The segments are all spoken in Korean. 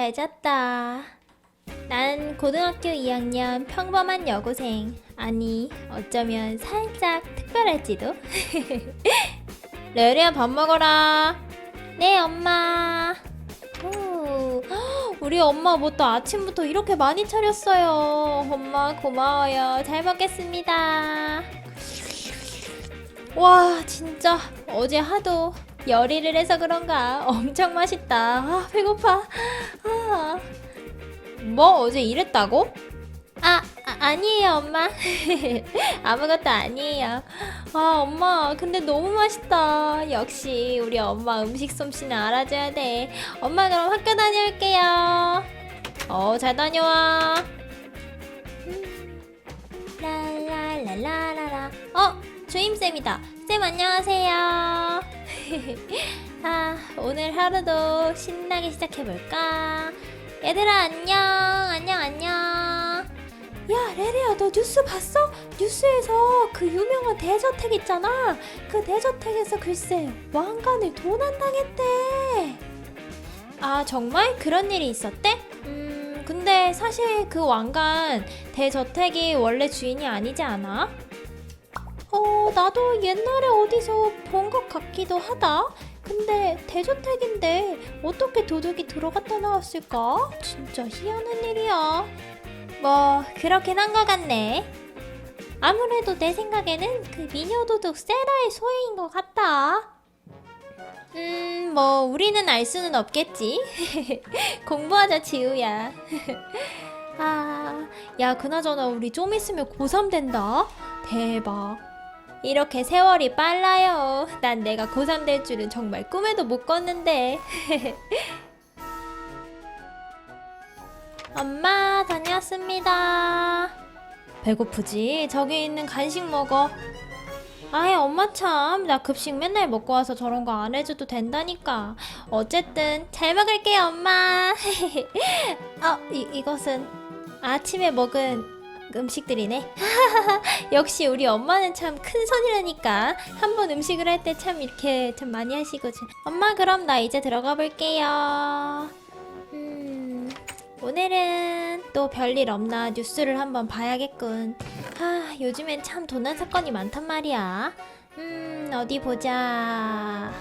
잘 잤다. 난 고등학교 2학년 평범한 여고생. 아니, 어쩌면 살짝 특별할지도. 레리야, 밥 먹어라. 네, 엄마. 오, 헉, 우리 엄마 뭐 또 아침부터 이렇게 많이 차렸어요. 엄마 고마워요. 잘 먹겠습니다. 와, 진짜 어제 하도 요리를 해서 그런가 엄청 맛있다. 아, 배고파. 아. 뭐 어제 일했다고? 아, 아 아 니에요, 엄마. 아무것도 아니에요. 아, 엄마, 근데 너무 맛있다. 역시 우리 엄마 음식 솜씨는 알아줘야 돼. 엄마 그럼 학교 다녀올게요. 어, 잘 다녀와. 음. 랄랄랄랄라라. 어, 주임쌤이다. 쌤 안녕하세요. 아, 오늘 하루도 신나게 시작해볼까? 얘들아 안녕 안녕 안녕 야 레리야 너 뉴스 봤어? 뉴스에서 그 유명한 대저택 있잖아 그 대저택에서 글쎄 왕관을 도난당했대 아 정말 그런 일이 있었대? 음 근데 사실 그 왕관 대저택이 원래 주인이 아니지 않아? 어 나도 옛날에 어디서 본 것 같기도 하다 근데 대저택인데 어떻게 도둑이 들어갔다 나왔을까? 진짜 희한한 일이야. 뭐 그렇긴 한 것 같네. 아무래도 내 생각에는 그 미녀 도둑 세라의 소행인 것 같다. 음, 뭐 우리는 알 수는 없겠지. 공부하자 지우야. 아, 야 그나저나 우리 좀 있으면 고3 된다. 대박. 이렇게 세월이 빨라요. 난 내가 고3 될 줄은 정말 꿈에도 못 꿨는데. 엄마, 다녀왔습니다. 배고프지? 저기 있는 간식 먹어. 아이, 엄마 참. 나 급식 맨날 먹고 와서 저런 거 안 해줘도 된다니까. 어쨌든, 잘 먹을게요, 엄마. 어, 이, 이것은 아침에 먹은 음식들이네. 역시 우리 엄마는 참 큰 손이라니까 한 번 음식을 할 때 참 이렇게 참 많이 하시고 참. 엄마 그럼 나 이제 들어가 볼게요. 음 오늘은 또 별일 없나 뉴스를 한번 봐야겠군. 아 요즘엔 참 도난 사건이 많단 말이야. 음 어디 보자.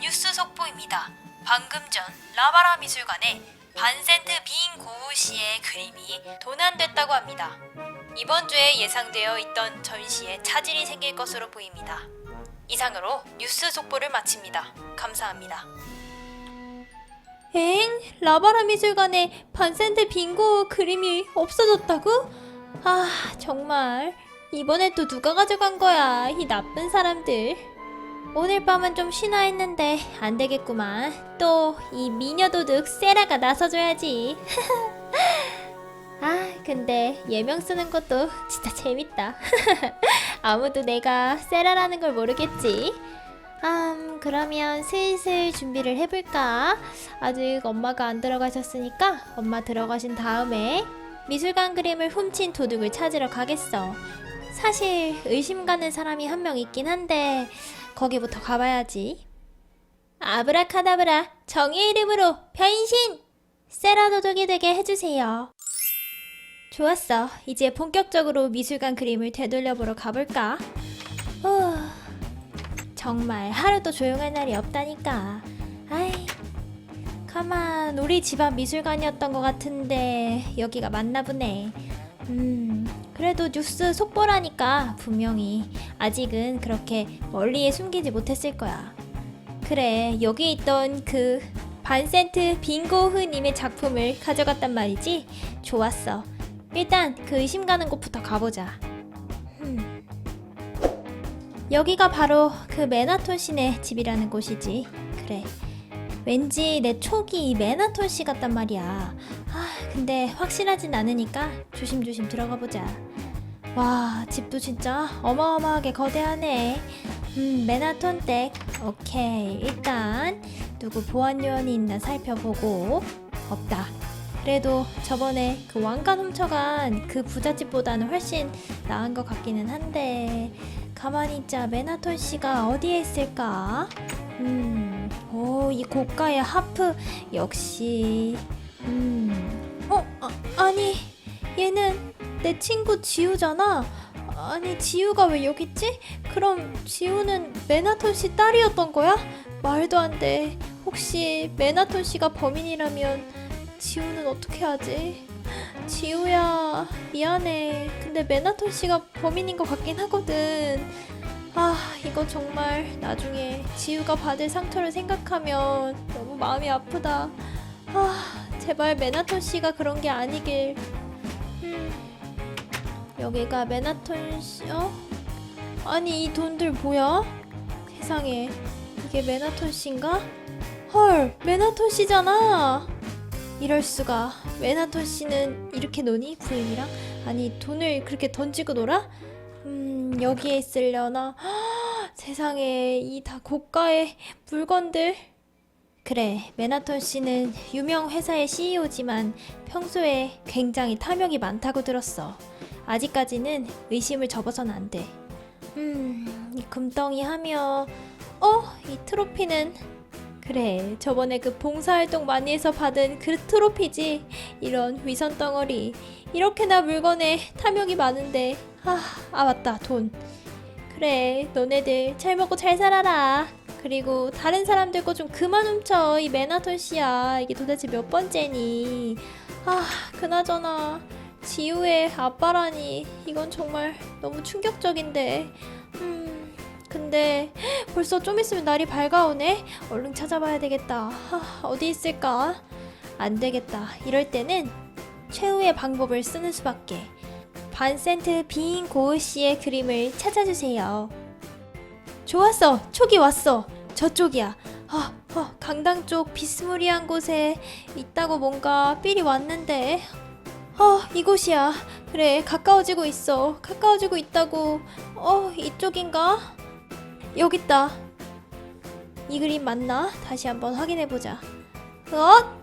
뉴스 속보입니다. 방금 전 라바라 미술관에 반센트 빈 고우 씨의 그림이 도난됐다고 합니다. 이번 주에 예상되어 있던 전시에 차질이 생길 것으로 보입니다. 이상으로 뉴스 속보를 마칩니다. 감사합니다. 엥? 라바라 미술관에 반센트 빙고 그림이 없어졌다고? 아, 정말. 이번에 또 누가 가져간 거야, 이 나쁜 사람들. 오늘 밤은 좀 쉬나 했는데 안 되겠구만. 또 이 미녀 도둑 세라가 나서줘야지. 아, 근데 예명 쓰는 것도 진짜 재밌다. 아무도 내가 세라라는 걸 모르겠지. 음, 그러면 슬슬 준비를 해볼까? 아직 엄마가 안 들어가셨으니까 엄마 들어가신 다음에 미술관 그림을 훔친 도둑을 찾으러 가겠어. 사실 의심 가는 사람이 한 명 있긴 한데 거기부터 가봐야지. 아브라카다브라 정의 이름으로 변신! 세라 도둑이 되게 해주세요. 좋았어. 이제 본격적으로 미술관 그림을 되돌려보러 가볼까? 후... 정말 하루도 조용할 날이 없다니까. 아이, 가만, 우리 집 앞 미술관이었던 것 같은데 여기가 맞나 보네. 음, 그래도 뉴스 속보라니까 분명히 아직은 그렇게 멀리에 숨기지 못했을 거야. 그래, 여기 있던 그 반센트 빙고흐님의 작품을 가져갔단 말이지. 좋았어. 일단 그 의심 가는 곳부터 가보자. 음. 여기가 바로 그 메나톤 씨네 집이라는 곳이지. 그래. 왠지 내 촉이 이 메나톤 씨 같단 말이야. 아, 근데 확실하진 않으니까 조심조심 들어가 보자. 와, 집도 진짜 어마어마하게 거대하네. 음, 메나톤 댁. 오케이. 일단 누구 보안 요원이 있나 살펴보고 없다. 그래도 저번에 그 왕관 훔쳐간 그 부잣집보다는 훨씬 나은 것 같기는 한데 가만히 있자 메나톤 씨가 어디에 있을까? 음, 오 오, 이 고가의 하프 역시 음. 어, 아, 아니 얘는 내 친구 지우잖아. 아니 지우가 왜 여기 있지? 그럼 지우는 메나톤 씨 딸이었던 거야? 말도 안 돼. 혹시 메나톤 씨가 범인이라면 지우는 어떻게 하지? 지우야 미안해. 근데 메나톤 씨가 범인인 것 같긴 하거든. 아 이거 정말 나중에 지우가 받을 상처를 생각하면 너무 마음이 아프다. 아 제발 메나톤 씨가 그런 게 아니길. 음 여기가 메나톤 씨 어? 아니 이 돈들 뭐야? 세상에 이게 메나톤 씨인가? 헐 메나톤 씨잖아. 이럴 수가 메나톤 씨는 이렇게 노니 부인이랑 아니 돈을 그렇게 던지고 놀아? 음 여기에 있으려나 헉, 세상에 이 다 고가의 물건들 그래 메나톤 씨는 유명 회사의 CEO지만 평소에 굉장히 탐욕이 많다고 들었어 아직까지는 의심을 접어선 안 돼. 음 이 금덩이 하며. 어? 이 트로피는? 그래 저번에 그 봉사활동 많이 해서 받은 그 트로피지. 이런 위선 덩어리. 이렇게나 물건에 탐욕이 많은데. 아, 아 맞다 돈. 그래 너네들 잘 먹고 잘 살아라. 그리고 다른 사람들 거 좀 그만 훔쳐 이 메나톤 씨야. 이게 도대체 몇 번째니? 아 그나저나 지우의 아빠라니 이건 정말 너무 충격적인데 음 근데 벌써 좀 있으면 날이 밝아오네 얼른 찾아봐야 되겠다 아, 어디 있을까 안 되겠다 이럴 때는 최후의 방법을 쓰는 수밖에 반센트 빈 고우 씨의 그림을 찾아주세요. 좋았어, 촉이 왔어. 저쪽이야. 아, 아, 강당 쪽 비스무리한 곳에 있다고 뭔가 삘이 왔는데. 어, 이곳이야. 그래, 가까워지고 있어. 가까워지고 있다고. 어, 이쪽인가? 여기 있다. 이 그림 맞나? 다시 한번 확인해 보자. 어?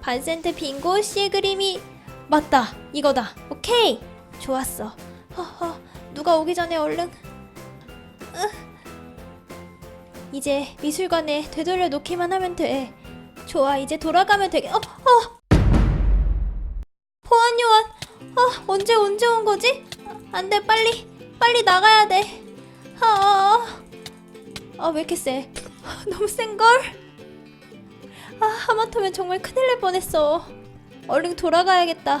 반센트 빙고 씨의 그림이 맞다. 이거다. 오케이. 좋았어. 허허. 누가 오기 전에 얼른. 으. 이제 미술관에 되돌려 놓기만 하면 돼. 좋아. 이제 돌아가면 되게. 어, 어. 보안 요원. 아, 언제 언제 온 거지? 안 돼. 빨리. 빨리 나가야 돼. 아. 아, 왜 이렇게 세? 너무 센 걸? 아, 하마터면 정말 큰일 날 뻔했어. 얼른 돌아가야겠다.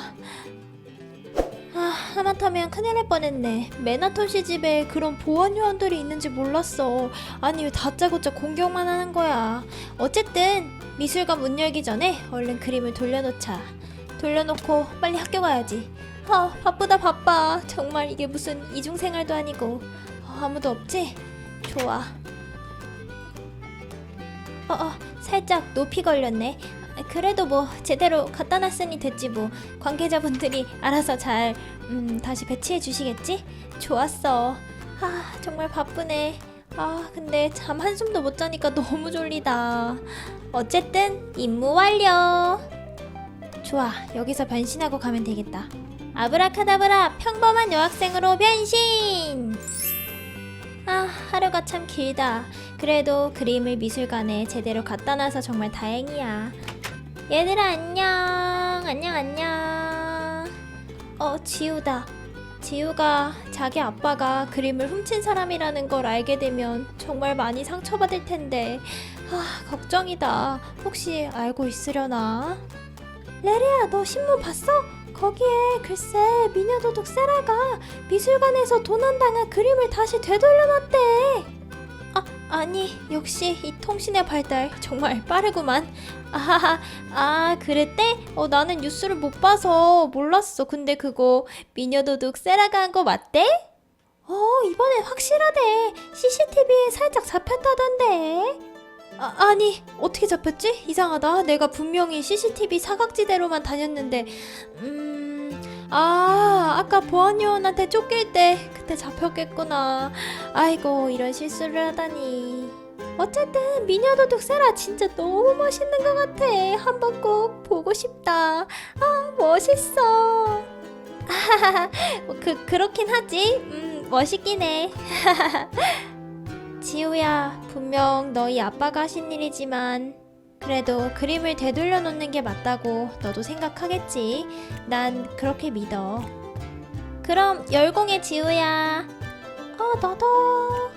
아, 하마터면 큰일 날 뻔했네. 메나톤 씨 집에 그런 보안 요원들이 있는지 몰랐어. 아니 왜 다짜고짜 공격만 하는 거야. 어쨌든 미술관 문 열기 전에 얼른 그림을 돌려놓자. 돌려놓고 빨리 학교 가야지. 아 바쁘다 바빠. 정말 이게 무슨 이중생활도 아니고 어, 아무도 없지? 좋아. 어, 어 살짝 높이 걸렸네. 그래도 뭐 제대로 갖다 놨으니 됐지 뭐 관계자분들이 알아서 잘 음, 다시 배치해 주시겠지? 좋았어. 아 정말 바쁘네. 아 근데 잠 한숨도 못 자니까 너무 졸리다. 어쨌든 임무 완료. 좋아 여기서 변신하고 가면 되겠다. 아브라카다브라 평범한 여학생으로 변신. 아 하루가 참 길다. 그래도 그림을 미술관에 제대로 갖다 놔서 정말 다행이야. 얘들아 안녕 안녕 안녕 어 지우다 지우가 자기 아빠가 그림을 훔친 사람이라는 걸 알게 되면 정말 많이 상처받을 텐데 아 걱정이다 혹시 알고 있으려나 레리야 너 신문 봤어? 거기에 글쎄 미녀도둑 세라가 미술관에서 도난당한 그림을 다시 되돌려놨대 아 아니 역시 이 통신의 발달 정말 빠르구만 아하하 아 그랬대? 어 나는 뉴스를 못 봐서 몰랐어 근데 그거 미녀도둑 세라가 한 거 맞대? 어 이번엔 확실하대 CCTV에 살짝 잡혔다던데 아, 아니 어떻게 잡혔지? 이상하다. 내가 분명히 CCTV 사각지대로만 다녔는데 음 아 아까 보안요원한테 쫓길 때 그때 잡혔겠구나. 아이고 이런 실수를 하다니. 어쨌든 미녀도둑 세라 진짜 너무 멋있는 것 같아. 한번 꼭 보고 싶다. 아 멋있어. 그 그렇긴 하지. 음 멋있긴 해 지우야, 분명 너희 아빠가 하신 일이지만 그래도 그림을 되돌려 놓는 게 맞다고 너도 생각하겠지. 난 그렇게 믿어. 그럼 열공해 지우야. 어, 너도.